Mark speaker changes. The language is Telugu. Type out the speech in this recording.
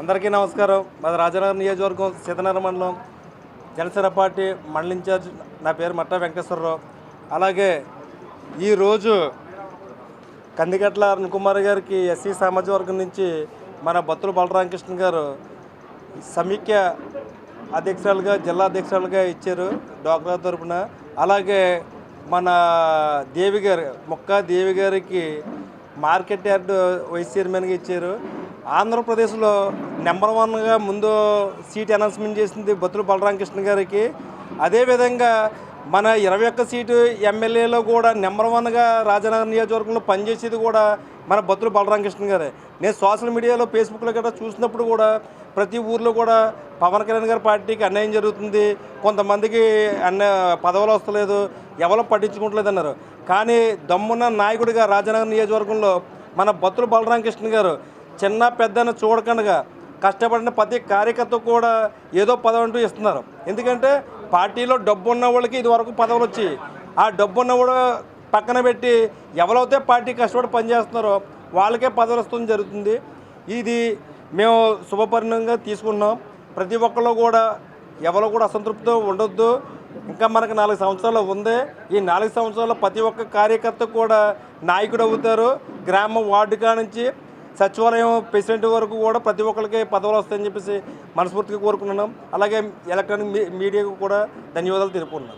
Speaker 1: అందరికీ నమస్కారం. మాది రాజనగర్ నియోజకవర్గం సీతనగర మండలం. జనసేన పార్టీ మండల ఇన్ఛార్జ్ నా పేరు మట్టా వెంకటేశ్వరరావు. అలాగే ఈరోజు కందిగట్ల అరుణ్ కుమార్ గారికి ఎస్సీ సామాజిక వర్గం నుంచి మన బత్తుల బలరామకృష్ణ గారు సమీక్ష అధ్యక్షురాలుగా జిల్లా అధ్యక్షురాలుగా ఇచ్చారు డోక్రా తరపున. అలాగే మన దేవి గారు మొక్క దేవి గారికి మార్కెట్ యార్డ్ వైస్ చైర్మన్గా ఇచ్చారు. ఆంధ్రప్రదేశ్లో నెంబర్ వన్గా ముందు సీట్ అనౌన్స్మెంట్ చేసింది బత్తుల బలరామకృష్ణ గారికి. అదేవిధంగా మన ఇరవై ఒక్క సీటు ఎమ్మెల్యేలో కూడా నెంబర్ వన్గా రాజనగర్ నియోజకవర్గంలో పనిచేసేది కూడా మన బత్తుల బలరామకృష్ణ గారే. నేను సోషల్ మీడియాలో ఫేస్బుక్లో గట్రా చూసినప్పుడు కూడా ప్రతి ఊర్లో కూడా పవన్ కళ్యాణ్ గారి పార్టీకి అన్యాయం జరుగుతుంది. కొంతమందికి అన్న పదవులు వస్తలేదు ఎవరో పట్టించుకుంటలేదు అన్నారు. కానీ దమ్మున్న నాయకుడిగా రాజనగర్ నియోజకవర్గంలో మన బత్తుల బలరామకృష్ణ గారు చిన్న పెద్దను చూడకుండా కష్టపడిన ప్రతి కార్యకర్త కూడా ఏదో పదవి అంటూ ఇస్తున్నారు. ఎందుకంటే పార్టీలో డబ్బు ఉన్న వాళ్ళకి ఇదివరకు పదవులు వచ్చి ఆ డబ్బు ఉన్నవాడు పక్కన పెట్టి ఎవరైతే పార్టీ కష్టపడి పనిచేస్తున్నారో వాళ్ళకే పదవులు వస్తుంది జరుగుతుంది. ఇది మేము శుభపరిణంగా తీసుకున్నాం. ప్రతి ఒక్కళ్ళు కూడా ఎవరు కూడా అసంతృప్తి ఉండొద్దు. ఇంకా మనకు నాలుగు సంవత్సరాలు ఉంది. ఈ నాలుగు సంవత్సరాల్లో ప్రతి ఒక్క కార్యకర్త కూడా నాయకుడు అవుతారు. గ్రామ వార్డు కానించి సచివాలయం ప్రెసిడెంట్ వరకు కూడా ప్రతి ఒక్కరికి పదవులు వస్తాయని చెప్పేసి మనస్ఫూర్తిగా కోరుకుంటున్నాం. అలాగే ఎలక్ట్రానిక్ మీ- మీడియాకు కూడా ధన్యవాదాలు తెలుపుకున్నాం